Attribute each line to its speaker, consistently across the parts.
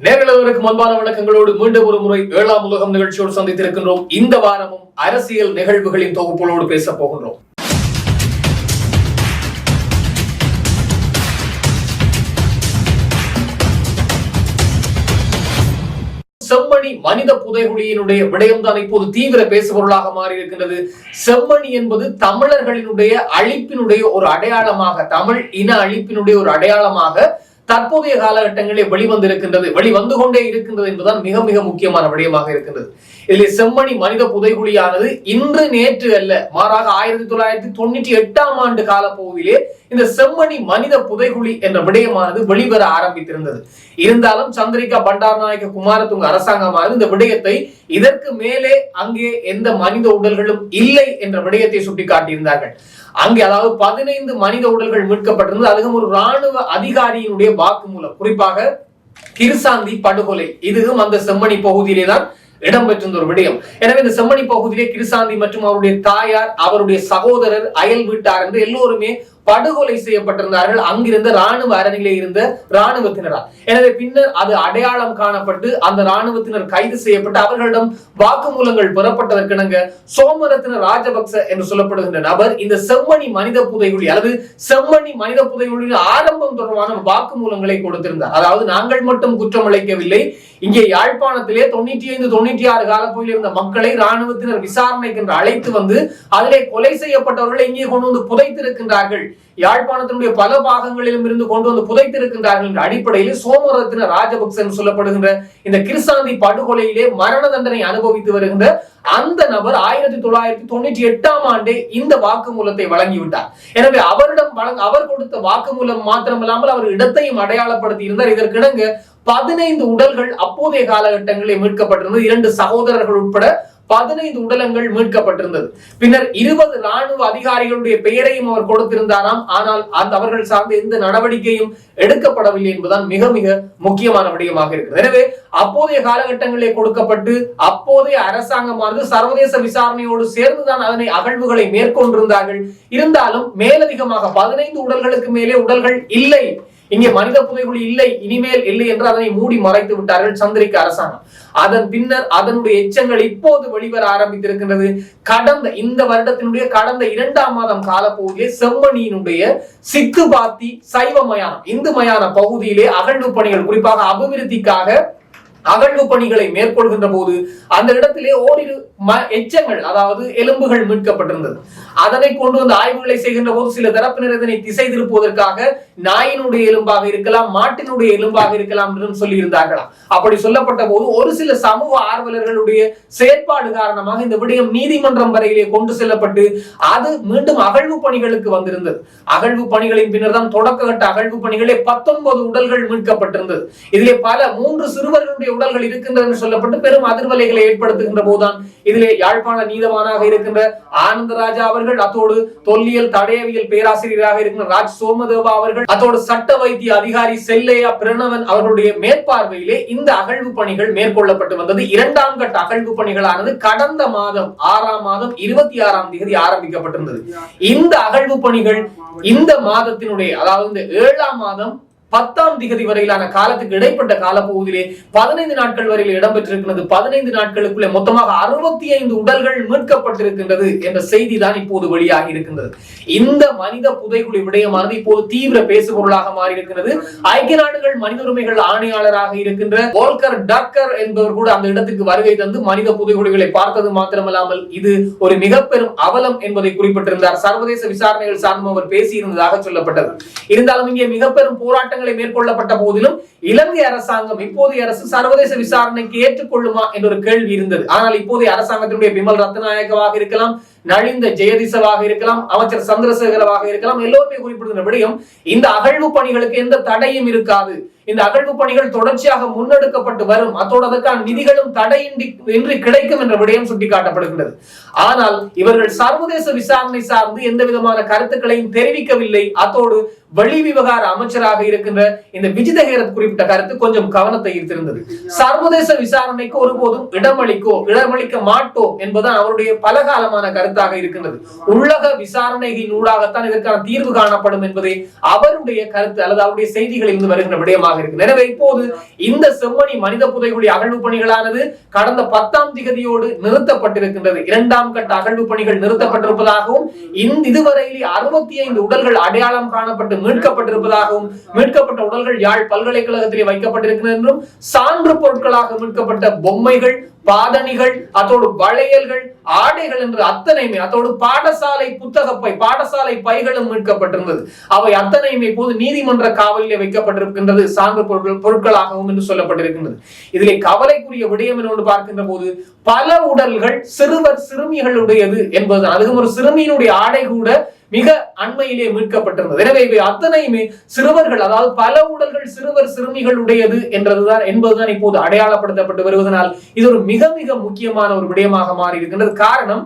Speaker 1: நேர்களுக்கு முன்பான வணக்கங்களோடு மீண்டும் ஒரு முறை ஏழாம் உலகம் நிகழ்ச்சியோடு சந்தித்திருக்கின்றோம். இந்த வாரமும் அரசியல் நிகழ்வுகளின் தொகுப்புகளோடு பேச போகின்றோம். செம்மணி மனித புதைகுழியினுடைய விடயம்தான் இப்போது தீவிர பேசுபொருளாக மாறி இருக்கின்றது செம்மணி என்பது தமிழர்களினுடைய அழிப்பினுடைய ஒரு அடையாளமாக தமிழ் இன அழிப்பினுடைய ஒரு அடையாளமாக தற்போதைய காலகட்டங்களில் வெளிவந்திருக்கின்றது வெளிவந்து கொண்டே இருக்கின்றது என்பதுதான் மிக மிக முக்கியமான விடயமாக இருக்கின்றது. இதில் செம்மணி மனித புதைகுழியானது இன்று நேற்று அல்ல மாறாக ஆயிரத்தி தொள்ளாயிரத்தி தொண்ணூற்றி எட்டாம் ஆண்டு காலப்பகுதியிலே இந்த செம்மணி மனித புதைகுழி என்ற விடயமானது வெளிவர ஆரம்பித்திருந்தது. இருந்தாலும் சந்திரிகா பண்டாரநாயக குமாரதுங்க அரசாங்கமானது இந்த விடயத்தை இதற்கு மேலே அங்கே எந்த மனித உடல்களும் இல்லை என்ற விடயத்தை சுட்டிக்காட்டியிருந்தார்கள். அங்கே அதாவது பதினைந்து மனித உடல்கள் மீட்கப்பட்டிருந்தது. அதுவும் ஒரு ராணுவ அதிகாரியினுடைய வாக்குமூலம். குறிப்பாக கிருசாந்தி படுகொலை. இதுவும் அந்த செம்மணி பகுதியிலே தான் இடம்பெற்றிருந்த ஒரு விடயம். எனவே இந்த செம்மணி பகுதியிலே கிருசாந்தி மற்றும் அவருடைய தாயார் அவருடைய சகோதரர் அயல் வீட்டார் என்று எல்லோருமே படுகொலை செய்யப்பட்டிருந்தார்கள். அங்கிருந்த ராணுவ அரணிலே இருந்த ராணுவத்தினரால் எனவே பின்னர் அது அடையாளம் காணப்பட்டு அந்த ராணுவத்தினர் கைது செய்யப்பட்டு அவர்களிடம் வாக்குமூலங்கள் பெறப்பட்டதற்கிணங்க சோமரத்ன ராஜபக்ச என்று சொல்லப்படுகின்ற நபர் இந்த செம்மணி மனித புதைகுழி அல்லது செம்மணி மனித புதைகுழியின் ஆரம்பம் தொடர்பான வாக்குமூலங்களை கொடுத்திருந்தார். அதாவது நாங்கள் மட்டும் குற்றம் அளிக்கவில்லை. இங்கே யாழ்ப்பாணத்திலே தொண்ணூற்றி ஐந்து தொண்ணூற்றி ஆறு காலப்பகுதியில் இருந்த மக்களை ராணுவத்தினர் விசாரணைக்கு என்று அழைத்து வந்து அதிலே கொலை செய்யப்பட்டவர்களை இங்கே கொண்டு வந்து புதைத்திருக்கின்றார்கள். யாழ்ப்பாணத்தினுடைய பல பாகங்களிலும் இருந்து கொண்டு வந்து புதைத்திருக்கின்றார்கள் என்ற அடிப்படையில் சோமரத்தின ராஜபக்ச என்று சொல்லப்படுகின்ற இந்த கிருசாந்தி படுகொலையிலே மரண தண்டனை அனுபவித்து வருகின்ற அந்த நபர் ஆயிரத்தி தொள்ளாயிரத்தி தொண்ணூற்றி எட்டாம் ஆண்டே இந்த வாக்குமூலத்தை வழங்கிவிட்டார். எனவே அவரிடம் வழங்க அவர் கொடுத்த வாக்குமூலம் மாத்திரமில்லாமல் அவர் இடத்தையும் அடையாளப்படுத்தி இருந்தார். இதற்கிடங்கு பதினைந்து உடல்கள் அப்போதைய காலகட்டங்களில் மீட்கப்பட்டிருந்தது. இரண்டு சகோதரர்கள் உட்பட பதினைந்து உடலங்கள் மீட்கப்பட்டிருந்தது. பின்னர் இருபது ராணுவ அதிகாரிகளுடைய பெயரையும் அவர் கொடுத்திருந்தாராம். ஆனால் அந்த அவர்கள் சார்ந்த எந்த நடவடிக்கையும் எடுக்கப்படவில்லை என்பதுதான் மிக மிக முக்கியமான விடயமாக இருக்கிறது. எனவே அப்போதைய காலகட்டங்களிலே கொடுக்கப்பட்டு அப்போதைய அரசாங்கமானது சர்வதேச விசாரணையோடு சேர்ந்துதான் அதனை அகழ்வுகளை மேற்கொண்டிருந்தார்கள். இருந்தாலும் மேலதிகமாக பதினைந்து உடல்களுக்கு மேலே உடல்கள் இல்லை. இங்கே மனித புதைகுழி இல்லை இனிமேல் இல்லை என்று அதனை மூடி மறைத்து விட்டார்கள் சந்திரிக்க அரசாங்கம். அதன் பின்னர் அதனுடைய எச்சங்கள் இப்போது வெளிவர ஆரம்பித்திருக்கின்றது. கடந்த இந்த வருடத்தினுடைய கடந்த இரண்டாம் மாதம் காலப்பகுதியிலே செம்மணியினுடைய சிக்கு பாத்தி சைவ மயானம் இந்து மயான பகுதியிலே அகழ்வு பணிகள் குறிப்பாக அபிவிருத்திக்காக அகழ்வு பணிகளை மேற்கொள்கின்ற போது அந்த இடத்திலே ஓரிரு எச்சங்கள் அதாவது எலும்புகள் மீட்கப்பட்டிருந்தது. அதனை கொண்டு வந்து ஆய்வுகளை செய்கின்ற போது சில தரப்பினர் இதனை திசை திருப்புவதற்காக நாயினுடைய எலும்பாக இருக்கலாம் மாட்டினுடைய எலும்பாக இருக்கலாம் என்று சொல்லி இருந்தார்களாம் அப்படி சொல்லப்பட்ட போது ஒரு சில சமூக ஆர்வலர்களுடைய செயற்பாடு காரணமாக இந்த விடயம் நீதிமன்றம் வரையிலே கொண்டு செல்லப்பட்டு அது மீண்டும் அகழ்வு பணிகளுக்கு வந்திருந்தது. அகழ்வு பணிகளின் பின்னர் தான் தொடக்க கட்ட அகழ்வு பணிகளே பத்தொன்பது உடல்கள் மீட்கப்பட்டிருந்தது. இதிலே பல மூன்று சிறுவர்களுடைய உடல்கள் இருக்கின்றன சொல்லப்பட்டு பெரும் அதிர்வலைகளை ஏற்படுத்துகின்ற போதுதான் இதிலே யாழ்ப்பாண நீதவானாக இருக்கின்ற ஆனந்தராஜா அவர்கள் அவர்கள் அத்தோடு தொல்லியல் தடயவியல் பேராசிரியராக இருக்கிற ராஜ் சோமதேவா அவர்கள் அத்தோடு சட்ட வைத்திய அதிகாரி செல்லையா பிரணவன் அவர்களுடைய மேற்பார்வையிலே இந்த அகழ்வு பணிகள் மேற்கொள்ளப்பட்டு வந்தது. இரண்டாம் கட்ட அகழ்வு பணிகளானது கடந்த மாதம் ஆறாம் மாதம் இருபத்தி ஆறாம் தேதி ஆரம்பிக்கப்பட்டிருந்தது. இந்த அகழ்வு பணிகள் இந்த மாதத்தினுடைய அதாவது ஏழாம் மாதம் பத்தாம் திகதி வரையிலான காலத்துக்கு இடைப்பட்ட காலப்பகுதியிலே பதினைந்து நாட்கள் வரையில் இடம்பெற்றிருக்கிறது. பதினைந்து நாட்களுக்குள்ளே மொத்தமாக அறுபத்தி ஐந்து உடல்கள் மீட்கப்பட்டிருக்கின்றது என்ற செய்தி தான் இப்போது வெளியாகி இருக்கின்றது. இந்த மனித புதைகுழி விடயமானது இப்போது தீவிர பேசுபொருளாக மாறி இருக்கிறது ஐக்கிய நாடுகள் மனித உரிமைகள் ஆணையாளராக இருக்கின்ற போல்கர் டக்கர் என்பவர் கூட அந்த இடத்துக்கு வருகை தந்து மனித புதைகுழிகளை பார்த்தது மாத்திரமல்லாமல் இது ஒரு மிக பெரும் அவலம் என்பதை குறிப்பிட்டிருந்தார். சர்வதேச விசாரணைகள் சார்ந்தும் அவர் பேசியிருந்ததாக சொல்லப்பட்டது. இருந்தாலும் இங்கே மிக பெரும் போராட்டங்கள் போராட்டங்களை மேற்கொள்ளப்பட்ட போதிலும் இலங்கை அரசாங்கம் இப்போதைய அரசு சர்வதேச விசாரணைக்கு ஏற்றுக்கொள்ளுமா என்ற ஒரு கேள்வி இருந்தது. ஆனால் இப்போதைய அரசாங்கத்தினுடைய பிமல் ரத்நாயகவாக இருக்கலாம் நலிந்த ஜெயதிசவாக இருக்கலாம் அமைச்சர் சந்திரசேகரவாக இருக்கலாம் எல்லோருமே குறிப்பிடுகிற விடயம் இந்த அகழ்வு பணிகளுக்கு எந்த தடையும் இருக்காது. இந்த அகழ்வு பணிகள் தொடர்ச்சியாக முன்னெடுக்கப்பட்டு வரும். அத்தோடு அதற்கான நிதிகளும் தடையின்றி இன்றி கிடைக்கும் என்ற விடயம் சுட்டிக்காட்டப்படுகின்றது. ஆனால் இவர்கள் சர்வதேச விசாரணை சார்ந்து எந்த விதமான கருத்துக்களையும் தெரிவிக்கவில்லை. அத்தோடு வெளி விவகார அமைச்சராக இருக்கின்ற இந்த விஜித ஹேரத் குறிப்பிட்ட கருத்து கொஞ்சம் கவனத்தை ஈர்த்திருந்தது. சர்வதேச விசாரணைக்கு ஒருபோதும் இடமளிக்கோ இடமளிக்க மாட்டோம் என்பதுதான் அவருடைய பலகாலமான கருத்தாக இருக்கின்றது. உள்ளக விசாரணையின் ஊடாகத்தான் இதற்கான தீர்வு காணப்படும் என்பதே அவருடைய கருத்து அல்லது அவருடைய செய்திகளில் இருந்து வருகின்ற விடயமாக இருக்கு எனவே இப்போது இந்த செம்மணி மனித புதைகுழி அகழ்வு பணிகளானது கடந்த பத்தாம் திகதியோடு நிறுத்தப்பட்டிருக்கின்றது. இரண்டாம் கட்ட அகழ்வு பணிகள் நிறுத்தப்பட்டிருப்பதாகவும் இந்த இதுவரையில் அறுபத்தி ஐந்து உடல்கள் அடையாளம் காணப்பட்டு மீட்கப்பட்டிருப்பதாகவும் மீட்கப்பட்ட உடல்கள் யாழ் பல்கலைக்கழகத்திலே வைக்கப்பட்டிருக்கிறது என்றும் சான்று பொருட்களாக மீட்கப்பட்ட பொம்மைகள் பாதணிகள் அதோடு வளையல்கள் ஆடைகள் என்று அத்தனையுமே அதோடு பாடசாலை புத்தகப்பை பாடசாலை பைகளும் மீட்கப்பட்டிருந்தது. அவை அத்தனையுமே இப்போது நீதிமன்ற காவலிலே வைக்கப்பட்டிருக்கின்றது சான்று பொருட்கள் பொருட்களாகவும் என்று சொல்லப்பட்டிருக்கின்றது. இதிலே கவலைக்குரிய விடயம் என்று பார்க்கின்ற போது பல உடல்கள் சிறுவர் சிறுமிகளுடையது என்பது அதுவும் ஒரு சிறுமியினுடைய ஆடை கூட மிக அண்மையிலே மீட்கப்பட்டிருந்தது. எனவே இவை அத்தனையுமே சிறுவர்கள் அதாவது பல உடல்கள் சிறுவர் சிறுமிகளுடையது என்றதுதான் என்பதுதான் இப்போது அடையாளப்படுத்தப்பட்டு வருவதனால் இது ஒரு மிக மிக முக்கியமான ஒரு விடயமாக மாறி இருக்கின்றது. காரணம்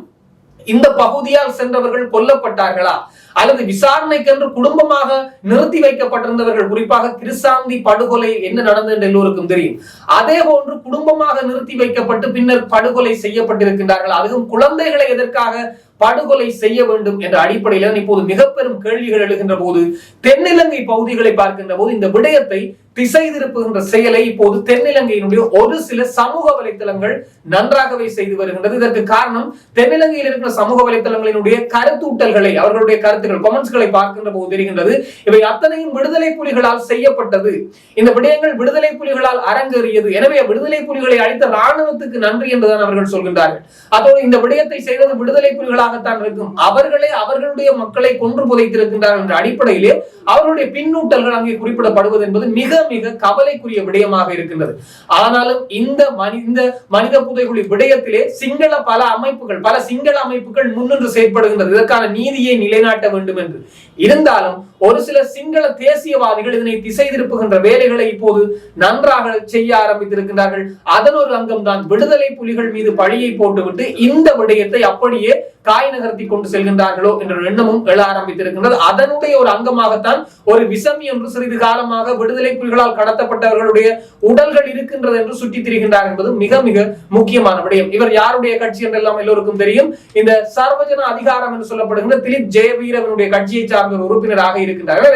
Speaker 1: இந்த பகுதியால் சென்றவர்கள் கொல்லப்பட்டார்களா? அல்லது விசாரணைக்கென்று குடும்பமாக நிறுத்தி வைக்கப்பட்டிருந்தவர்கள் குறிப்பாக கிருசாந்தி படுகொலை என்ன நடந்தது என்று எல்லோருக்கும் தெரியும். அதே போன்று குடும்பமாக நிறுத்தி வைக்கப்பட்டு பின்னர் படுகொலை செய்யப்பட்டிருக்கின்றார்கள். அதுவும் குழந்தைகளை எதற்காக படுகொலை செய்ய வேண்டும் என்ற அடிப்படையில் இப்போது மிக பெரும் கேள்விகள் எழுகின்ற போது தென்னிலங்கை பகுதிகளை பார்க்கின்ற போது இந்த விடயத்தை திசை திருப்புகின்ற செயலை இப்போது தென்னிலங்கையினுடைய ஒரு சில சமூக வலைத்தளங்கள் நன்றாகவே செய்து வருகின்றது. இதற்கு காரணம் தென்னிலங்கையில் இருக்கிற சமூக வலைத்தளங்களினுடைய கருத்தூட்டல்களை அவர்களுடைய கருத்துக்கள் கொமெண்ட்ஸ்களை பார்க்கின்ற போது தெரிகின்றது. இவை அத்தனையும் விடுதலை புலிகளால் செய்யப்பட்டது. இந்த விடயங்கள் விடுதலை புலிகளால் அரங்கேறியது. எனவே விடுதலை புலிகளை அளித்த ராணுவத்துக்கு நன்றி என்றுதான் அவர்கள் சொல்கின்றார்கள். அதோடு இந்த விடயத்தை செய்தது விடுதலை புலிகளாகத்தான் இருக்கும். அவர்களே அவர்களுடைய மக்களை கொன்று புதைத்திருக்கின்றார்கள் என்ற அடிப்படையிலே அவருடைய பின்னூட்டல்கள் அங்கே குறிப்பிடப்படுவது என்பது மிக மிக கவலைக்குரிய விடயமாக இருக்கின்றது. ஆனாலும் இந்த மனி இந்த மனித புதைகுழி விடயத்திலே சிங்கள பல அமைப்புகள் பல சிங்கள அமைப்புகள் முன்னின்று செயற்படுகின்றது. இதற்கான நீதியை நிலைநாட்ட வேண்டும் என்று. இருந்தாலும் ஒரு சில சிங்கள தேசியவாதிகள் இதனை திசை திருப்புகின்ற வேலைகளை இப்போது நன்றாக செய்ய ஆரம்பித்திருக்கின்றார்கள். அதன் ஒரு அங்கம் தான் விடுதலை புலிகள் மீது பழியை போட்டுவிட்டு இந்த விடயத்தை அப்படியே காய் நகர்த்தி கொண்டு செல்கின்றார்களோ என்ற எண்ணமும் எழ ஆரம்பித்திருக்கின்றது. அதனுடைய ஒரு அங்கமாகத்தான் ஒரு விஷம் என்று சிறிது காலமாக விடுதலை புலிகளால் கடத்தப்பட்டவர்களுடைய உடல்கள் இருக்கின்றது என்று சுட்டி திரிகின்றார் என்பது மிக மிக முக்கியமான விடயம். இவர் யாருடைய கட்சி என்றெல்லாம் எல்லோருக்கும் தெரியும். இந்த சர்வஜன அதிகாரம் என்று சொல்லப்படுகின்ற திலீப் ஜெயவீரவனுடைய கட்சியை சார்ந்த சார்ந்த ஒரு உறுப்பினராக இருக்கின்றார்.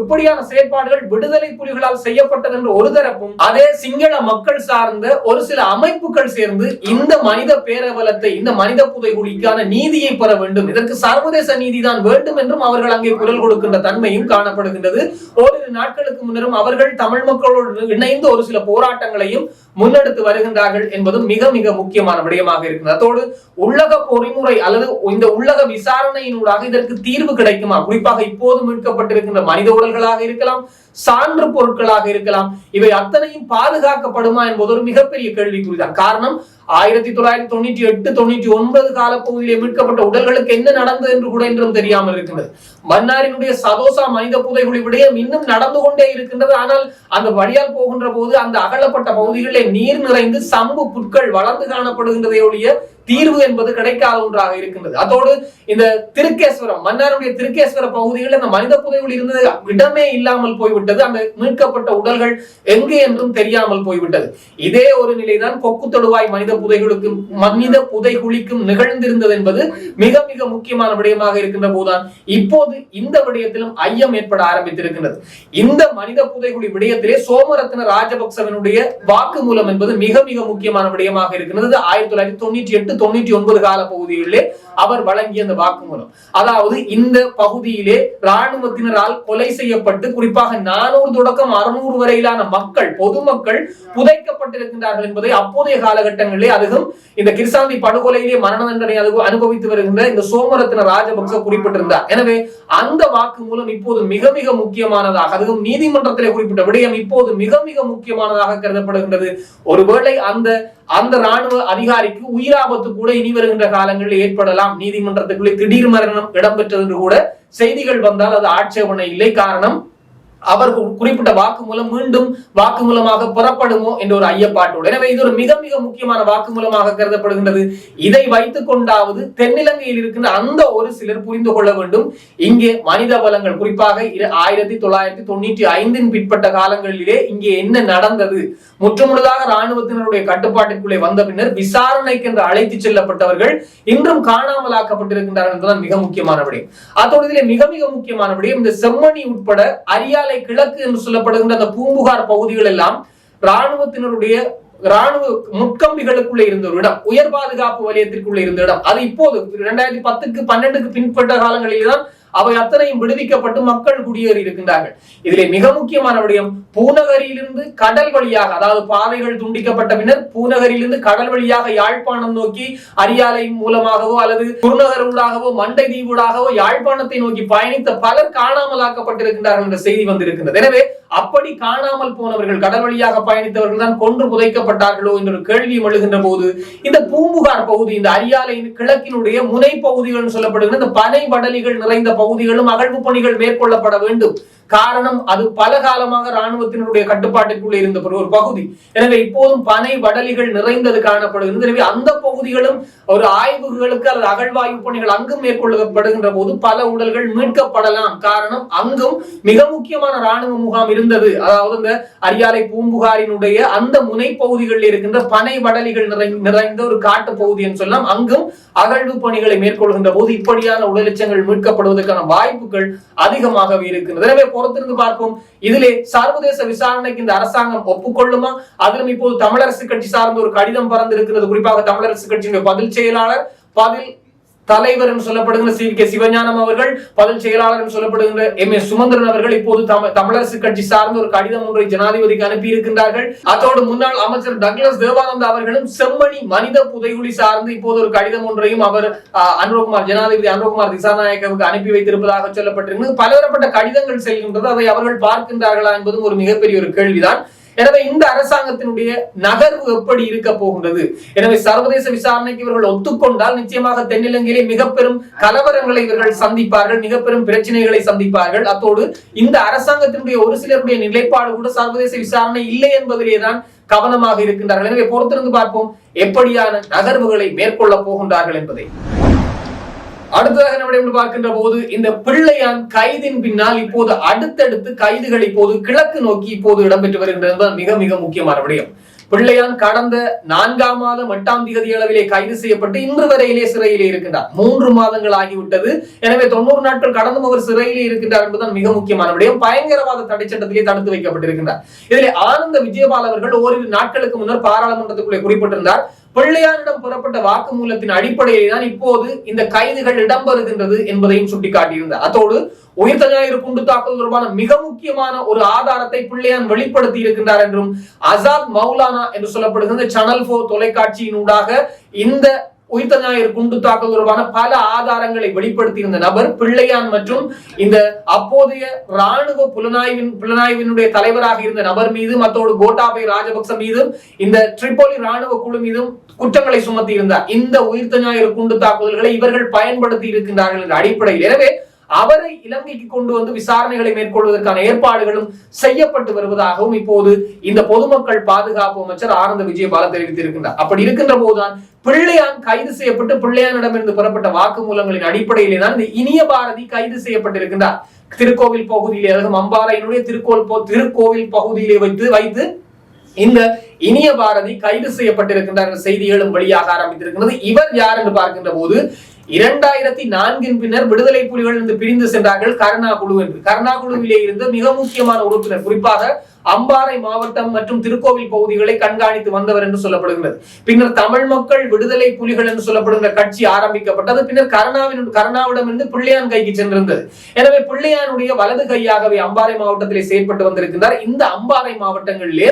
Speaker 1: இப்படியான செயற்பாடுகள் விடுதலை புலிகளால் செய்யப்பட்டது என்று ஒரு தரப்பும் அதே சிங்கள மக்கள் சார்ந்த ஒரு சில அமைப்புகள் சேர்ந்து இந்த மனித பேரவலத்தை இந்த மனித புதைகுழிக்கான நீதியை பெற வேண்டும். இதற்கு சர்வதேச நீதி தான் வேண்டும் என்றும் அவர்கள் அங்கே குரல் கொடுக்கின்ற தன்மையும் காணப்படுகின்றது. ஓரிரு நாட்களுக்கு முன்னரும் அவர்கள் தமிழ் மக்களோடு இணைந்து ஒரு சில போராட்டங்களையும் முன்னெடுத்து வருகின்றார்கள் என்பதும் மிக மிக முக்கியமான விடயமாக இருக்கிறது. அதோடு உள்ளக பொறிமுறை அல்லது இந்த உள்ளக விசாரணையினூடாக இதற்கு தீர்வு கிடைக்குமா? குறிப்பாக இப்போது மீட்கப்பட்டிருக்கின்ற மனித உடல்களாக இருக்கலாம் சான்று பொருட்களாக இருக்கலாம். இவை அத்தனையும் பாதுகாக்கப்படுமா என்பது ஒரு மிகப்பெரிய கேள்விக்குறிதான். காரணம் ஆயிரத்தி தொள்ளாயிரத்தி தொண்ணூற்றி எட்டு தொண்ணூற்றி ஒன்பது காலப்பகுதியிலே மீட்கப்பட்ட உடல்களுக்கு என்ன நடந்தது என்று கூட என்றும் தெரியாமல் இருக்கின்றது. மன்னாரினுடைய சதோசா மனித புதைகுழி விடயம் இன்னும் நடந்து கொண்டே இருக்கின்றது. ஆனால் அந்த வழியால் போகின்ற போது அந்த அகலப்பட்ட பகுதிகளிலே நீர் நிறைந்து சம்பு புற்கள் வளர்ந்து காணப்படுகின்றதை ஒழிய தீர்வு என்பது கிடைக்காத ஒன்றாக இருக்கின்றது. அதோடு இந்த திருக்கேஸ்வரம் மன்னாருடைய திருக்கேஸ்வர பகுதிகளில் அந்த மனித புதைகுழி இருந்தது இடமே இல்லாமல் போய்விட்டது அந்த மீட்கப்பட்ட உடல்கள் எங்கே என்றும் தெரியாமல் போய்விட்டது. இதே ஒரு நிலைதான் கொக்கு தொடுவாய் மனித புதைகளுக்கும் மனித புதைகுழிக்கும் நிகழ்ந்திருந்தது என்பது மிக மிக முக்கியமான விடயமாக இருக்கின்ற போதுதான் இப்போது இந்த விடயத்திலும் ஐயம் ஏற்பட ஆரம்பித்திருக்கின்றது. இந்த மனித புதைகுழி விடயத்திலே சோமரத்ன ராஜபக்சவனுடைய வாக்குமூலம் என்பது மிக மிக முக்கியமான விடயமாக இருக்கின்றது. ஆயிரத்தி தொள்ளாயிரத்தி தொண்ணூற்றி எட்டு எட்டு தொண்ணூற்றி ஒன்பது கால பகுதிகளிலே அவர் வழங்கிய அந்த வாக்குமூலம். அதாவது இந்த பகுதியிலே இராணுவத்தினரால் கொலை செய்யப்பட்டு குறிப்பாக நானூறு தொடக்கம் அறுநூறு வரையிலான மக்கள் பொதுமக்கள் புதைக்கப்பட்டிருக்கின்றார்கள் என்பதை அப்போதைய காலகட்டங்களிலே அதுவும் இந்த கிருசாந்தி படுகொலையிலே மரண தண்டனை அது- அனுபவித்து வருகின்ற இந்த சோமரத்தின ராஜபக்ச குறிப்பிட்டிருந்தார். எனவே அந்த வாக்குமூலம் இப்போது மிக மிக முக்கியமானதாக அதுவும் நீதிமன்றத்திலே குறிப்பிட்ட விடயம் இப்போது மிக மிக முக்கியமானதாக கருதப்படுகின்றது. ஒருவேளை அந்த அந்த ராணுவ அதிகாரிக்கு உயிராபத்து கூட இனி வருகின்ற காலங்களில் ஏற்படலாம். நீதிமன்றத்துக்குள்ளே திடீர் மரணம் இடம்பெற்றது என்று கூட செய்திகள் வந்தால் அது ஆட்சேபனை இல்லை. காரணம் அவர் குறிப்பிட்ட வாக்குமூலம் மீண்டும் வாக்குமூலமாக புறப்படுமோ என்ற ஒரு ஐயப்பாட்டோடு. எனவே இது ஒரு மிக மிக முக்கியமான வாக்குமூலமாக கருதப்படுகின்றது. இதை வைத்துக் கொண்டாவது தென்னிலங்கையில் இருக்கின்ற அந்த ஒரு சிலர் புரிந்து கொள்ள வேண்டும். இங்கே மனித வளங்கள் குறிப்பாக ஆயிரத்தி தொள்ளாயிரத்தி தொண்ணூற்றி ஐந்தின் பிற்பட்ட காலங்களிலே இங்கே என்ன நடந்தது? முற்றுமுழுதாக ராணுவத்தினருடைய கட்டுப்பாட்டிற்குள்ளே வந்த பின்னர் விசாரணைக்கு என்று அழைத்து செல்லப்பட்டவர்கள் இன்றும் காணாமலாக்கப்பட்டிருக்கின்றார்கள் என்பதுதான் மிக முக்கியமான விடயம். அதோடு இதிலே மிக மிக முக்கியமான விடயம் இந்த செம்மணி உட்பட அரியாலை கிழக்கு என்று சொல்லப்படுகின்ற அந்த பூம்புகார் பகுதிகள் எல்லாம் ராணுவத்தினருடைய ராணுவ முட்கம்பிகளுக்குள்ளே இருந்த ஒரு இடம் உயர் பாதுகாப்பு வலயத்திற்குள்ள இருந்த இடம். அது இப்போது இரண்டாயிரத்தி பத்துக்கு பன்னெண்டுக்கு பின்பட்ட காலங்களில் தான் அவை அத்தனையும் விடுவிக்கப்பட்டு மக்கள் குடியேறி இருக்கின்றார்கள். இதிலே மிக முக்கியமான விடயம் பூநகரியிலிருந்து கடல் வழியாக அதாவது பாதைகள் துண்டிக்கப்பட்ட பின்னர் பூநகரிலிருந்து கடல் வழியாக யாழ்ப்பாணம் நோக்கி அரியாலை மூலமாகவோ அல்லது குருநகர் ஊடாகவோ மண்டை தீவுடாகவோ யாழ்ப்பாணத்தை நோக்கி பயணித்த பலர் காணாமலாக்கப்பட்டிருக்கின்றார்கள் என்ற செய்தி வந்திருக்கின்றது. எனவே அப்படி காணாமல் போனவர்கள் கடல் வழியாக பயணித்தவர்கள் தான் கொன்று புதைக்கப்பட்டார்களோ என்ற ஒரு கேள்வி எழுகின்ற போது இந்த பூம்புகார் பகுதி இந்த அரியாலையின் கிழக்கினுடைய முனை பகுதிகள் சொல்லப்படுகிற இந்த பனை வடலிகள் நிறைந்த பகுதிகளும் அகழ்வு பணிகள் மேற்கொள்ளப்பட வேண்டும். காரணம் அது பல காலமாக ராணுவத்தினுடைய கட்டுப்பாட்டிற்குள்ளே இருந்த ஒரு பகுதி. எனவே இப்போதும் பனை வடலிகள் நிறைந்தது காணப்படுகிறது எனவே அந்த பகுதிகளும் ஒரு ஆய்வுகளுக்கு அல்லது அகழ்வாய்வு பணிகள் அங்கும் மேற்கொள்ளப்படுகின்ற போது பல உடல்கள் மீட்கப்படலாம். காரணம் அங்கும் மிக முக்கியமான ராணுவ முகாம் இருந்தது. அதாவது இந்த அரியாலை பூம்புகாரினுடைய அந்த முனை பகுதிகளில் இருக்கின்ற பனை வடலிகள் நிறை நிறைந்த ஒரு காட்டு பகுதி என்று சொல்லலாம். அங்கும் அகழ்வு பணிகளை மேற்கொள்கின்ற போது இப்படியான உடலச்சங்கள் மீட்கப்படுவதற்கான வாய்ப்புகள் அதிகமாகவே இருக்கின்றது. எனவே பொறுத்திருந்து பார்ப்போம். இதிலே சர்வதேச விசாரணைக்கு இந்த அரசாங்கம் ஒப்புக்கொள்ளுமா? அதிலும் இப்போது தமிழரசு கட்சி சார்ந்த ஒரு கடிதம் பறந்திருக்கிறது. குறிப்பாக தமிழரசு கட்சியினுடைய பதில் செயலாளர் பதில் தலைவர் என்று சொல்லப்படுகின்ற சி கே சிவஞானம் அவர்கள் பதில் செயலாளர் என்று சொல்லப்படுகின்ற எம் ஏ சுமந்திரன் அவர்கள் இப்போது தமிழ் தமிழரசு கட்சி சார்ந்த ஒரு கடிதம் ஒன்றை ஜனாதிபதிக்கு அனுப்பி இருக்கின்றார்கள் அதோடு முன்னாள் அமைச்சர் டக்ளஸ் தேவானந்தா அவர்களும் செம்மணி மனித புதைகுழி சார்ந்து இப்போது ஒரு கடிதம் ஒன்றையும் அவர் அனுரகுமார் ஜனாதிபதி அனுரகுமார் திசாநாயக்கவுக்கு அனுப்பி வைத்திருப்பதாக சொல்லப்பட்டிருக்கிறது. பலதரப்பட்ட கடிதங்கள் செல்கின்றது. அதை அவர்கள் பார்க்கின்றார்களா என்பதும் ஒரு மிகப்பெரிய ஒரு கேள்விதான். எனவே இந்த அரசாங்கத்தினுடைய நகர்வு எப்படி இருக்க போகின்றது? எனவே சர்வதேச விசாரணைக்கு இவர்கள் ஒத்துக்கொண்டால் நிச்சயமாக தென்னிலங்கையிலே மிக பெரும் கலவரங்களை இவர்கள் சந்திப்பார்கள் மிக பெரும் பிரச்சனைகளை சந்திப்பார்கள். அத்தோடு இந்த அரசாங்கத்தினுடைய ஒரு சிலருடைய நிலைப்பாடு கூட சர்வதேச விசாரணை இல்லை என்பதிலே தான் கவனமாக இருக்கின்றார்கள். எனவே பொறுத்திருந்து பார்ப்போம் எப்படியான நகர்வுகளை மேற்கொள்ள போகின்றார்கள் என்பதை. அடுத்ததாக நம்மிடம் பார்க்கின்ற போது இந்த பிள்ளையான் கைதின் பின்னால் இப்போது அடுத்தடுத்து கைதுகள் இப்போது கிழக்கு நோக்கி இப்போது இடம்பெற்று வருகின்றது மிக மிக முக்கியமான விடயம். பிள்ளையான் கடந்த நான்காம் மாதம் எட்டாம் தேதி அளவிலே கைது செய்யப்பட்டு இன்று வரையிலே சிறையிலே இருக்கின்றார். மூன்று மாதங்கள் ஆகிவிட்டது. எனவே தொண்ணூறு நாட்கள் கடந்தும் அவர் சிறையிலே இருக்கின்றார் என்பதுதான் மிக முக்கியமான விடயம். பயங்கரவாத தடை சட்டத்திலே தடுத்து வைக்கப்பட்டிருக்கின்றார். இதிலே ஆனந்த விஜயபால் அவர்கள் ஓரிரு நாட்களுக்கு முன்னர் பாராளுமன்றத்துக்குள்ளே குறிப்பிட்டிருந்தார். பிள்ளையாரிடம் புறப்பட்ட வாக்குமூலத்தின் அடிப்படையில் தான் இப்போது இந்த கைதுகள் இடம்பெறுகின்றது என்பதையும் சுட்டிக்காட்டியிருந்தார். அத்தோடு உயிர் தஞ்சாயிரம் குண்டு தாக்குதல் தொடர்பான மிக முக்கியமான ஒரு ஆதாரத்தை பிள்ளையான் வெளிப்படுத்தி இருக்கின்றார் என்றும் அசாத் மௌலானா என்று சொல்லப்படுகின்ற சேனல் போர் தொலைக்காட்சியினூடாக இந்த உயிர்த்த ஞாயிறு குண்டு தாக்கல் தொடர்பான பல ஆதாரங்களை வெளிப்படுத்தியிருந்த நபர் பிள்ளையான் மற்றும் இந்த அப்போதைய ராணுவ புலனாய்வின் புலனாய்வினுடைய தலைவராக இருந்த நபர் மீதும் அத்தோடு கோட்டாபய ராஜபக்ச மீதும் இந்த ட்ரிபோலி ராணுவ குழு மீதும் குற்றங்களை சுமத்தி இருந்தார் இந்த உயிர்த்த ஞாயிறு குண்டு தாக்குதல்களை இவர்கள் பயன்படுத்தி இருக்கின்றார்கள் என்ற அடிப்படையில். எனவே அவரை இலங்கைக்கு கொண்டு வந்து விசாரணைகளை மேற்கொள்வதற்கான ஏற்பாடுகளும் செய்யப்பட்டு வருவதாகவும் இப்போது இந்த பொதுமக்கள் பாதுகாப்பு அமைச்சர் ஆனந்த விஜயபால தெரிவித்திருக்கின்றார். அப்படி இருக்கின்ற போதுதான் பிள்ளையான் கைது செய்யப்பட்டு பிள்ளையானிடமிருந்து பெறப்பட்ட வாக்குமூலங்களின் அடிப்படையிலே தான் இந்த இனிய பாரதி கைது செய்யப்பட்டிருக்கின்றார். திருக்கோவில் பகுதியிலே அதாவது அம்பாறையினுடைய திருக்கோவில் திருக்கோவில் பகுதியிலே வைத்து வைத்து இந்த இனிய பாரதி கைது செய்யப்பட்டிருக்கின்றார் செய்திகளும் வெளியாக ஆரம்பித்திருக்கிறது இவர் யார் என்று பார்க்கின்ற போது இரண்டாயிரத்தி நான்கின் பின்னர் விடுதலை புலிகள் இருந்து பிரிந்து சென்றார்கள் கருணா குழு என்று. கருணா குழுவிலே இருந்து மிக முக்கியமான உறுப்பினர் குறிப்பாக அம்பாறை மாவட்டம் மற்றும் திருக்கோவில் பகுதிகளை கண்காணித்து வந்தவர் என்று சொல்லப்படுகிறது. பின்னர் தமிழ் மக்கள் விடுதலை புலிகள் என்று சொல்லப்படுகிற கட்சி ஆரம்பிக்கப்பட்டது. பின்னர் கருணாவின் கருணாவிடம் இருந்து பிள்ளையான் கைக்கு சென்றிருந்தது. எனவே பிள்ளையானுடைய வலது கையாகவே அம்பாறை மாவட்டத்திலே செயற்பட்டு வந்திருக்கின்றார். இந்த அம்பாறை மாவட்டங்களிலே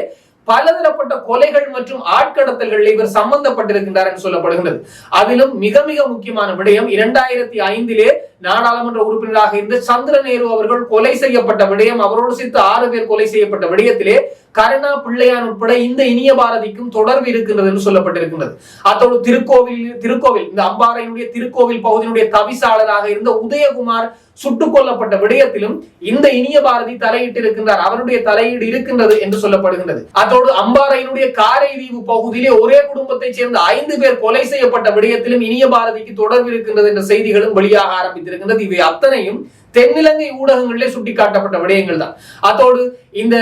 Speaker 1: பலதரப்பட்ட கொலைகள் மற்றும் ஆட்கடத்தல்களில் இவர் சம்பந்தப்பட்டிருக்கின்றார் என்று சொல்லப்படுகின்றது. அதிலும் மிக மிக முக்கியமான விடயம் இரண்டாயிரத்தி ஐந்திலே நாடாளுமன்ற உறுப்பினராக இருந்த சந்திரநேரு அவர்கள் கொலை செய்யப்பட்ட விடயம் அவரோடு சேர்த்து ஆறு பேர் கொலை செய்யப்பட்ட விடயத்திலே கருணா பிள்ளையான் உட்பட இந்த இனிய பாரதிக்கும் தொடர்பு இருக்கின்றது என்று சொல்லப்பட்டிருக்கின்றது. அத்தோடு திருக்கோவில் திருக்கோவில் இந்த அம்பாறையினுடைய திருக்கோவில் பகுதியினுடைய தவிசாளராக இருந்த உதயகுமார் சுட்டுக் கொல்லப்பட்ட விடயத்திலும் இந்த இனிய பாரதி தலையிட்டு இருக்கின்றார் அவருடைய தலையீடு இருக்கின்றது என்று சொல்லப்படுகின்றது. அதோடு அம்பாறையினுடைய காரைதீவு பகுதியிலே ஒரே குடும்பத்தைச் சேர்ந்த ஐந்து பேர் கொலை செய்யப்பட்ட விடயத்திலும் இனிய பாரதிக்கு தொடர்பு இருக்கின்றது என்ற செய்திகளும் வெளியாக ஆரம்பித்திருக்கின்றது. இவை அத்தனையும் தென்னிலங்கை ஊடகங்களிலே சுட்டிக்காட்டப்பட்ட விடயங்கள் தான் அதோடு இந்த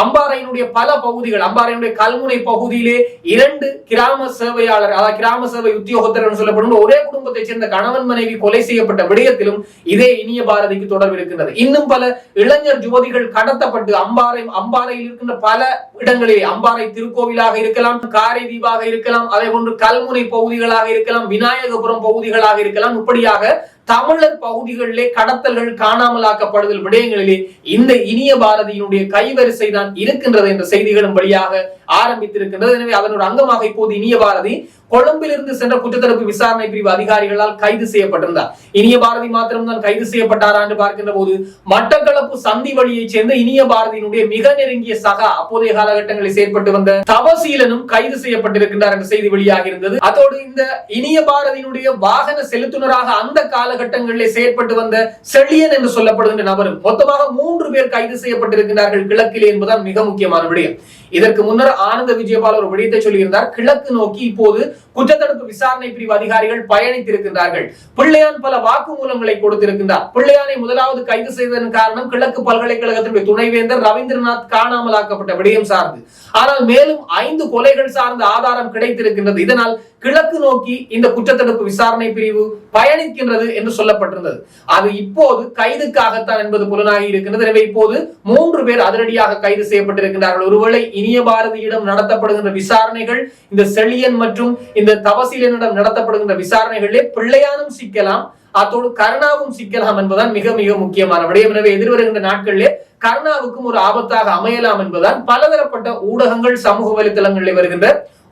Speaker 1: அம்பாறையினுடைய பல பகுதிகள் அம்பாறையினுடைய கல்முனை பகுதியிலே இரண்டு கிராம சேவையாளர் அதாவது கிராம சேவை உத்தியோகத்தர் சொல்லப்படும் ஒரே குடும்பத்தைச் சேர்ந்த கணவன் மனைவி கொலை செய்யப்பட்ட விடயத்திலும் இதே இனிய பாரதிக்கு தொடர்பு இருக்கின்றது. இன்னும் பல இளைஞர் யுவதிகள் கடத்தப்பட்டு அம்பாறை அம்பாறையில் இருக்கின்ற பல இடங்களிலே அம்பாறை திருக்கோவிலாக இருக்கலாம் காரை தீபாக இருக்கலாம் அதே போன்று கல்முனை பகுதிகளாக இருக்கலாம் விநாயகபுரம் பகுதிகளாக இருக்கலாம் இப்படியாக தமிழர் பகுதிகளிலே கடத்தல்கள் காணாமலாக்கப்படுதல் விடயங்களிலே இந்த இனிய பாரதியினுடைய கைவரிசை தான் இருக்கின்றது என்ற செய்திகளும் வழியாக ஆரம்பித்திருக்கின்றது. எனவே அதனுடைய அங்கமாக இப்போது இனிய பாரதி கொழும்பிலிருந்து சென்ற குற்றத்தடுப்பு விசாரணை பிரிவு அதிகாரிகளால் கைது செய்யப்பட்டிருந்தார். இனிய பாரதி மாத்திரம்தான் கைது செய்யப்பட்டாரா என்று பார்க்கின்ற போது மட்டக்களப்பு சந்தி வழியைச் சேர்ந்த இனிய பாரதியினுடைய மிக நெருங்கிய சகா அப்போதைய காலகட்டங்களில் செயற்பட்டு வந்த தவசீலனும் கைது செய்யப்பட்டிருக்கின்றார் என்ற செய்தி வெளியாக இருந்தது அதோடு இந்த இனிய பாரதியினுடைய வாகன செலுத்துனராக அந்த காலகட்டங்களிலே செயற்பட்டு வந்த செழியன் என்று சொல்லப்படுகின்ற நபரும் மொத்தமாக மூன்று பேர் கைது செய்யப்பட்டிருக்கிறார்கள் கிழக்கிலே என்பதுதான் மிக முக்கியமான விடயம். இதற்கு முன்னர் ஆனந்த விஜயபால் ஒரு விடயத்தை சொல்லியிருந்தார். கிழக்கு நோக்கி இப்போது குற்றத்தடுப்பு விசாரணை பிரிவு அதிகாரிகள் பயணித்திருக்கின்றார்கள். பிள்ளையான் பல வாக்குமூலங்களை கொடுத்திருக்கின்றார். பிள்ளையானை முதலாவது கைது செய்ததன் காரணம் கிழக்கு பல்கலைக்கழகத்தினுடைய துணைவேந்தர் ரவீந்திரநாத் காணாமலாக்கப்பட்ட விடயம் சார்ந்து. ஆனால் மேலும் ஐந்து கொலைகள் சார்ந்த ஆதாரம் கிடைத்திருக்கின்றது. இதனால் கிழக்கு நோக்கி இந்த குற்றத்தடுப்பு விசாரணை பிரிவு பயணிக்கின்றது என்று சொல்லப்பட்டிருந்தது. அது இப்போது கைதுக்காகத்தான் என்பது புலனாகி இருக்கின்றது. எனவே இப்போது மூன்று பேர் அதிரடியாக கைது செய்யப்பட்டிருக்கிறார்கள் ஒருவேளை இனிய பாரதியிடம் நடத்தப்படுகின்ற விசாரணைகள் இந்த செழியன் மற்றும் இந்த தவசீலனிடம் நடத்தப்படுகின்ற விசாரணைகளிலே பிள்ளையானும் சிக்கலாம் அத்தோடு கருணாவும் சிக்கலாம் என்பதுதான் மிக மிக முக்கியமான விடயம். எனவே எதிர்வருகின்ற நாட்களிலே கருணாவுக்கும் ஒரு ஆபத்தாக அமையலாம் என்பதுதான் பலதரப்பட்ட ஊடகங்கள் சமூக வலைத்தளங்களில் வருகின்ற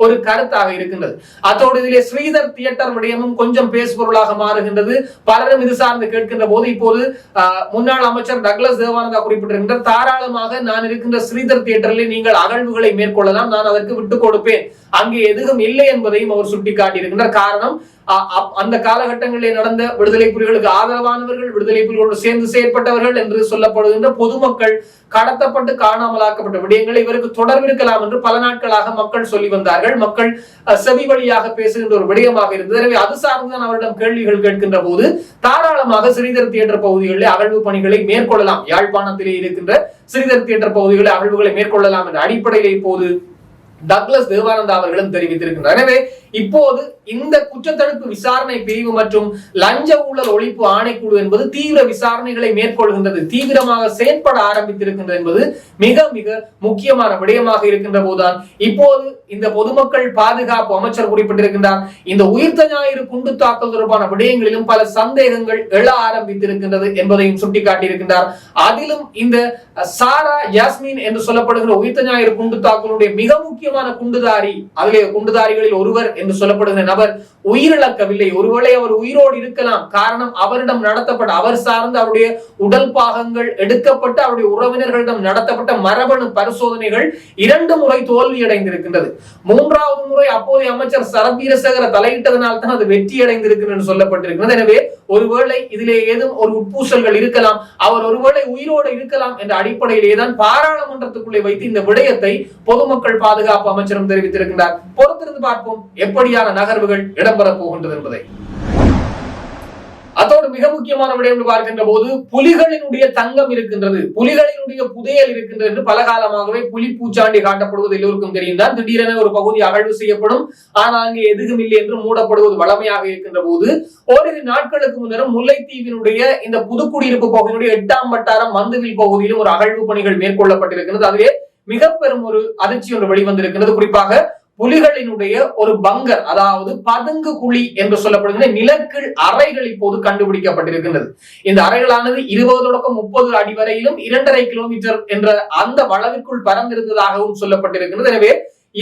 Speaker 1: ஒரு கருத்தாக இருக்கின்றது. அதோடு இதிலே ஸ்ரீதர் தியேட்டர் விடயமும் கொஞ்சம் பேசுபொருளாக மாறுகின்றது. பலரும் இது சார்ந்து கேட்கின்ற போது இப்போது முன்னாள் அமைச்சர் டக்ளஸ் தேவானந்தா குறிப்பிட்டிருக்கின்ற தாராளமாக நான் இருக்கின்ற ஸ்ரீதர் தியேட்டரில் நீங்கள் அகழ்வுகளை மேற்கொள்ளலாம். நான் அதற்கு விட்டுக் கொடுப்பேன். அங்கே எதுவும் இல்லை என்பதையும் அவர் சுட்டிக்காட்டியிருக்கின்றார். காரணம் அந்த காலகட்டங்களில் நடந்த விடுதலை புலிகளுக்கு ஆதரவானவர்கள் விடுதலை புலிகளோடு சேர்ந்து செயற்பட்டவர்கள் என்று சொல்லப்படுகின்ற பொதுமக்கள் கடத்தப்பட்டு காணாமலாக்கப்பட்ட விடயங்களை இவருக்கு தொடர்பு இருக்கலாம் என்று பல நாட்களாக மக்கள் சொல்லி வந்தார்கள். மக்கள் செவி வழியாக பேசுகின்ற ஒரு விடயமாக இருந்தது. எனவே அது சார்ந்துதான் அவரிடம் கேள்விகள் கேட்கின்ற போது தாராளமாக ஸ்ரீதர் தியேட்டர் பகுதிகளில் அகழ்வு பணிகளை மேற்கொள்ளலாம். யாழ்ப்பாணத்திலே இருக்கின்ற ஸ்ரீதர் தியேட்டர் பகுதிகளில் அகழ்வுகளை மேற்கொள்ளலாம் என்ற அடிப்படையில் இப்போது டக்ளஸ் தேவானந்தா அவர்களும் தெரிவித்திருக்கின்றனர். எனவே இப்போது இந்த குற்றத்தடுப்பு விசாரணை பிரிவு மற்றும் லஞ்ச ஊழல் ஒழிப்பு ஆணைக்குழு என்பது தீவிர விசாரணைகளை மேற்கொள்கின்றது தீவிரமாக செயற்பட ஆரம்பித்திருக்கின்றது என்பது மிக மிக முக்கியமான விடயமாக இருக்கின்ற போதுதான். இப்போது இந்த பொதுமக்கள் பாதுகாப்பு அமைச்சர் குறிப்பிட்டிருக்கின்றார். இந்த உயிர்த்த ஞாயிறு குண்டு தாக்கல் தொடர்பான விடயங்களிலும் பல சந்தேகங்கள் எழ ஆரம்பித்திருக்கின்றது என்பதையும் சுட்டிக்காட்டியிருக்கின்றார். அதிலும் இந்த சாரா யாஸ்மின் என்று சொல்லப்படுகிற உயிர்த்த ஞாயிறு குண்டு தாக்கலுடைய மிக முக்கியமான குண்டுதாரி அதிலே குண்டுதாரிகளில் ஒருவர் என்று சொல்லப்படுகிற நபர் உயிரிழக்கவில்லை. ஒருவேளை அவர் உயிரோடு இருக்கலாம். காரணம் அவரிடம் நடத்தப்பட்ட அவர் சார்ந்த அவருடைய உடல் பாகங்கள் எடுக்கப்பட்டு அவருடைய உறவினர்களிடம் நடத்தப்பட்ட மரபணு பரிசோதனைகள் இரண்டு முறை தோல்வி அடைந்திருக்கின்றது மூன்றாவது முறை அப்போதைய அமைச்சர் சரபீரசகர தலையிட்டதனால் தான் அது வெற்றி அடைந்திருக்கிறது சொல்லப்பட்டிருக்கிறது. எனவே ஒருவேளை இதிலே ஏதும் ஒரு உட்பூசல்கள் இருக்கலாம். அவர் ஒருவேளை உயிரோடு இருக்கலாம் என்ற அடிப்படையிலே தான் பாராளுமன்றத்துக்குள்ளே வைத்து இந்த விடயத்தை பொதுமக்கள் பாதுகாப்பு அமைச்சரும் தெரிவித்திருக்கிறார் பொறுத்திருந்து பார்ப்போம். எப்படியான நகர்வுகள் இடம் இடம்பெறப் போகின்றது என்பதை. அதோடு மிக முக்கியமான விடயம் பார்க்கின்ற போது புலிகளினுடைய தங்கம் இருக்கின்றது. புலிகளினுடைய புதையல் இருக்கின்றது என்று பல காலமாகவே புலி பூச்சாண்டி காட்டப்படுவது எல்லோருக்கும் தெரியும். தான் திடீரென ஒரு பகுதி அகழ்வு செய்யப்படும். ஆனால் அங்கே எதுவும் இல்லை என்று மூடப்படுவது வளமையாக இருக்கின்ற போது ஓரிரு நாட்களுக்கு முன்னரும் முல்லைத்தீவினுடைய இந்த புதுக்குடியிருப்பு பகுதியினுடைய எட்டாம் வட்டாரம் மந்துவில் பகுதியிலும் ஒரு அகழ்வு பணிகள் மேற்கொள்ளப்பட்டிருக்கிறது அதுவே மிக பெரும் ஒரு அதிர்ச்சி ஒன்று வெளிவந்திருக்கிறது குறிப்பாக புலிகளினுடைய ஒரு பங்கர் அதாவது பதுங்கு குழி என்று சொல்லப்படுகிற நிலக்கீழ் அறைகள் இப்போது கண்டுபிடிக்கப்பட்டிருக்கின்றது. இந்த அறைகளானது இருபது தொடக்கம் முப்பது அடி வரையிலும் இரண்டரை கிலோமீட்டர் என்ற அந்த வளவிற்குள் பறந்திருந்ததாகவும் சொல்லப்பட்டிருக்கிறது எனவே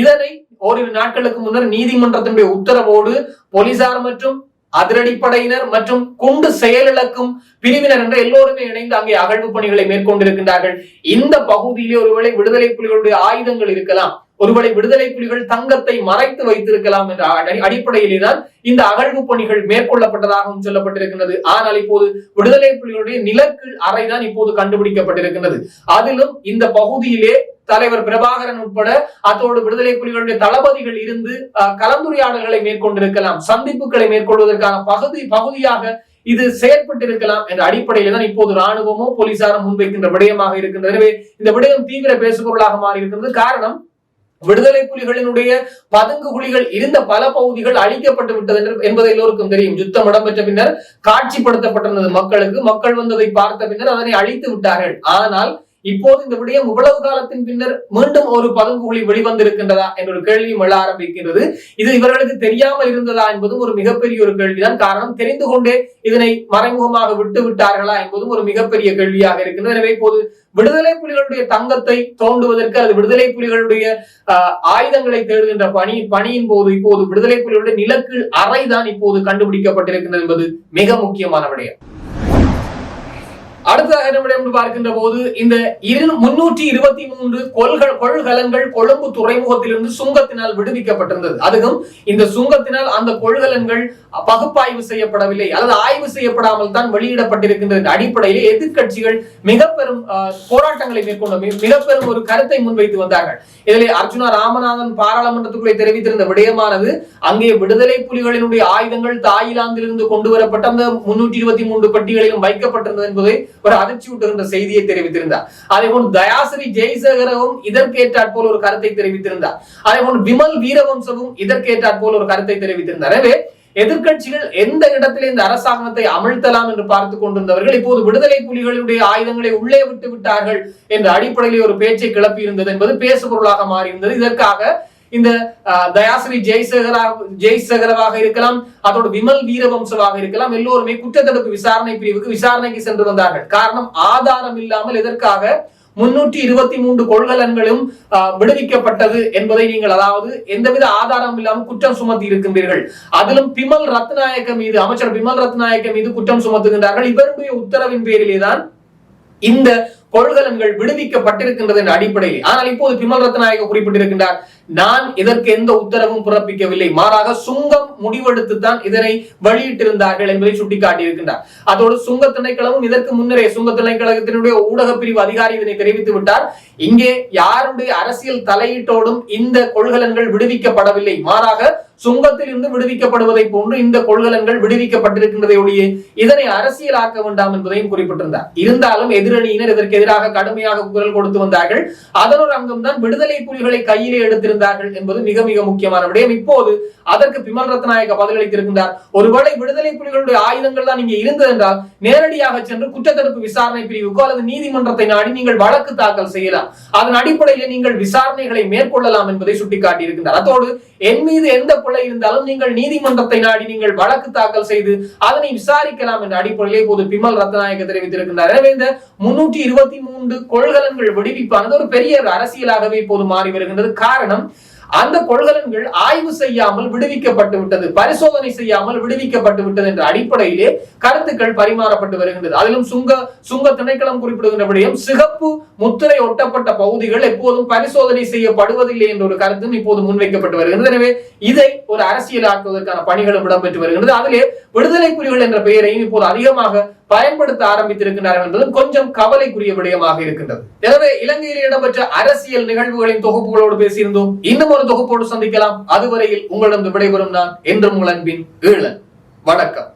Speaker 1: இதனை ஓரிரு நாட்களுக்கு முன்னர் நீதிமன்றத்தினுடைய உத்தரவோடு போலீசார் மற்றும் அதிரடிப்படையினர் மற்றும் குண்டு செயலிழக்கும் பிரிவினர் என்ற எல்லோருமே இணைந்து அங்கே அகழ்வு பணிகளை மேற்கொண்டிருக்கின்றார்கள். இந்த பகுதியிலே ஒருவேளை விடுதலை புலிகளுடைய ஆயுதங்கள் இருக்கலாம். ஒருவேளை விடுதலை புலிகள் தங்கத்தை மறைத்து வைத்திருக்கலாம் என்ற அடிப்படையிலே தான் இந்த அகழ்வு பணிகள் மேற்கொள்ளப்பட்டதாகவும் சொல்லப்பட்டிருக்கிறது ஆனால் இப்போது விடுதலை புலிகளுடைய நிலக்கீழ் அறைதான் இப்போது கண்டுபிடிக்கப்பட்டிருக்கிறது அதிலும் இந்த பகுதியிலே தலைவர் பிரபாகரன் உட்பட அத்தோடு விடுதலை புலிகளுடைய தளபதிகள் இருந்து கலந்துரையாடல்களை மேற்கொண்டிருக்கலாம் சந்திப்புகளை மேற்கொள்வதற்கான பகுதி பகுதியாக இது செயற்பட்டிருக்கலாம் என்ற அடிப்படையில் தான் இப்போது ராணுவமோ போலீசாரும் முன்வைக்கின்ற விடயமாக இருக்கின்றது. எனவே இந்த விடயம் தீவிர பேசுபொருளாக மாறி இருக்கின்றது காரணம் விடுதலை புலிகளினுடைய பதுங்கு குழிகள் இருந்த பல பகுதிகள் அழிக்கப்பட்டு விட்டது என்பது எல்லோருக்கும் தெரியும். யுத்தம் இடம்பெற்ற பின்னர் காட்சிப்படுத்தப்பட்டிருந்தது மக்களுக்கு. மக்கள் வந்ததை பார்த்த பின்னர் அதனை அழித்து விட்டார்கள். ஆனால் இப்போது இந்த விடயம் இவ்வளவு காலத்தின் பின்னர் மீண்டும் ஒரு பதுங்குகுழி வெளிவந்திருக்கின்றதா என்ற ஒரு கேள்வியும் எழ ஆரம்பிக்கின்றது. இது இவர்களுக்கு தெரியாமல் இருந்ததா என்பதும் ஒரு மிகப்பெரிய ஒரு கேள்விதான். காரணம் தெரிந்து கொண்டே இதனை மறைமுகமாக விட்டு விட்டார்களா என்பதும் ஒரு மிகப்பெரிய கேள்வியாக இருக்கின்றது. எனவே இப்போது விடுதலை புலிகளுடைய தங்கத்தை தோண்டுவதற்கு அது விடுதலை புலிகளுடைய ஆயுதங்களை தேடுகின்ற பணி பணியின் போது இப்போது விடுதலை புலிகளுடைய நிலக்கு அறைதான் இப்போது கண்டுபிடிக்கப்பட்டிருக்கின்றது என்பது மிக முக்கியமான விடயம். அடுத்ததாக நம்மிடம் பார்க்கின்ற போது இந்த இரு முன்னூற்றி இருபத்தி மூன்று கொள்கள் கொள்கலன்கள் கொழும்பு துறைமுகத்திலிருந்து சுங்கத்தினால் விடுவிக்கப்பட்டிருந்தது. அதுவும் இந்த சுங்கத்தினால் அந்த கொள்கலன்கள் பகுப்பாய்வு செய்யப்படவில்லை அல்லது ஆய்வு செய்யப்படாமல் தான் வெளியிடப்பட்டிருக்கின்ற அடிப்படையில் எதிர்கட்சிகள் மிக பெரும் போராட்டங்களை மேற்கொண்ட மிக பெரும் ஒரு கருத்தை முன்வைத்து வந்தார்கள். இதில் அர்ஜுனா ராமநாதன் பாராளுமன்றத்துக்குள்ளே தெரிவித்திருந்த விடயமானது அங்கே விடுதலை புலிகளினுடைய ஆயுதங்கள் தாய்லாந்திலிருந்து கொண்டு வரப்பட்ட அந்த முன்னூற்றி இருபத்தி மூன்று பட்டிகளிலும் வைக்கப்பட்டிருந்தது என்பதை ஒரு அதிர்ச்சி விட்டுகின்ற செய்தியை தெரிவித்திருந்தார். அதே போல் தயாசிரி ஜெய்சகரவும் இதற்கேற்றாற் போல் ஒரு கருத்தை தெரிவித்திருந்தார். அதே போல் விமல் வீரவம்சமும் இதற்கேற்றாற் போல் ஒரு கருத்தை தெரிவித்திருந்தார். எனவே எதிர்கட்சிகள் எந்த இடத்திலே இந்த அரசாங்கத்தை அமிழ்த்தலாம் என்று பார்த்துக் கொண்டிருந்தவர்கள் இப்போது விடுதலை புலிகளுடைய ஆயுதங்களை உள்ளே விட்டு விட்டார்கள் என்ற அடிப்படையில் ஒரு பேச்சை கிளப்பி இருந்தது என்பது பேசுபொருளாக மாறியிருந்தது. இதற்காக இந்த தயாசிரி ஜெய்சகரா ஜெய்சகரவாக இருக்கலாம் அதோட விமல் வீரவம்சவாக இருக்கலாம் எல்லோருமே குற்றத்தடுப்பு விசாரணை பிரிவுக்கு விசாரணைக்கு சென்று வந்தார்கள். காரணம் ஆதாரம் இல்லாமல் எதற்காக முன்னூற்றி இருபத்தி மூன்று கொள்கலன்களும் விடுவிக்கப்பட்டது என்பதை நீங்கள் அதாவது எந்தவித ஆதாரம் இல்லாமல் குற்றம் சுமத்தி இருக்கின்றீர்கள். அதிலும் பிமல் ரத்நாயக்க மீது அமைச்சர் பிமல் ரத்நாயக்க மீது குற்றம் சுமத்துகின்றார்கள். இவருடைய உத்தரவின் பேரிலே தான் இந்த கொள்கலன்கள் விடுவிக்கப்பட்டிருக்கின்றது என்ற அடிப்படையில். ஆனால் இப்போது பிமல் ரத்நாயக குறிப்பிட்டிருக்கின்றார். நான் இதற்கு எந்த உத்தரவும் பிறப்பிக்கவில்லை. மாறாக சுங்கம் முடிவெடுத்து தான் இதனை வெளியிட்டிருந்தார்கள் என்பதை சுட்டிக்காட்டியிருக்கின்றார். அதோடு சுங்க திணைக்களமும் இதற்கு முன்னரே சுங்க திணைக்களத்தினுடைய ஊடக பிரிவு அதிகாரி இதனை தெரிவித்து விட்டார். இங்கே யாருடைய அரசியல் தலையீட்டோடும் இந்த கொள்கலன்கள் விடுவிக்கப்படவில்லை. மாறாக சுங்கத்தில் இருந்து விடுவிக்கப்படுவதை போன்று இந்த கொள்கலன்கள் விடுவிக்கப்பட்டிருக்கின்றதை ஒழிய இதனை அரசியலாக்க வேண்டாம் என்பதையும் குறிப்பிட்டிருந்தார். இருந்தாலும் எதிரணியினர் இதற்கு எதிராக கடுமையாக குரல் கொடுத்து வந்தார்கள். அதனொரு அங்கம் தான் விடுதலை புலிகளை கையிலே எடுத்திருந்த எடுத்திருந்தார்கள் என்பது மிக மிக முக்கியமான விடயம். இப்போது அதற்கு பிமல் ரத்நாயக பதிலளித்திருக்கின்றார். ஒருவேளை விடுதலை புலிகளுடைய ஆயுதங்கள் தான் இங்கே இருந்தது என்றால் நேரடியாக சென்று குற்றத்தடுப்பு விசாரணை பிரிவுக்கோ அல்லது நீதிமன்றத்தை நாடி நீங்கள் வழக்கு தாக்கல் செய்யலாம். அதன் அடிப்படையில் நீங்கள் விசாரணைகளை மேற்கொள்ளலாம் என்பதை சுட்டிக்காட்டியிருக்கின்றார். அதோடு என் மீது எந்த பிள்ளை இருந்தாலும் நீங்கள் நீதிமன்றத்தை நாடி நீங்கள் வழக்கு தாக்கல் செய்து அதனை விசாரிக்கலாம் என்ற அடிப்படையிலே இப்போது பிமல் ரத்நாயக தெரிவித்திருக்கின்றார். எனவே இந்த முன்னூற்றி இருபத்தி மூன்று கொள்கலன்கள் விடுவிப்பானது ஒரு பெரிய அரசியலாகவே இப்போது மாறி வருகின்றது. காரணம் அந்த கொள்கலன்கள் ஆய்வு செய்யாமல் விடுவிக்கப்பட்டு விட்டது பரிசோதனை செய்யாமல் விடுவிக்கப்பட்டு விட்டது என்ற அடிப்படையிலே கருத்துக்கள் பரிமாறப்பட்டு வருகின்றது. அதிலும் சுங்க சுங்க திணைக்களம் குறிப்பிடுகின்ற விடயம் சிகப்பு முத்திரை ஒட்டப்பட்ட பகுதிகள் எப்போதும் பரிசோதனை செய்யப்படுவதில்லை என்ற ஒரு கருத்தும் இப்போது முன்வைக்கப்பட்டு வருகின்றது. எனவே இதை ஒரு அரசியலாக்குவதற்கான பணிகளும் இடம்பெற்று வருகின்றது. அதிலே விடுதலை புலிகள் என்ற பெயரையும் இப்போது அதிகமாக பயன்படுத்த ஆரம்பித்திருக்கிறார்கள் என்பதும் கொஞ்சம் கவலைக்குரிய விடயமாக இருக்கின்றது. எனவே இலங்கையில் இடம்பெற்ற அரசியல் நிகழ்வுகளின் தொகுப்புகளோடு பேசியிருந்தோம். இன்னும் ஒரு தொகுப்போடு சந்திக்கலாம். அதுவரையில் உங்களிடம் விடைபெறும் நான் என்றும் உங்கள் அன்பின் ஈழன். வணக்கம்.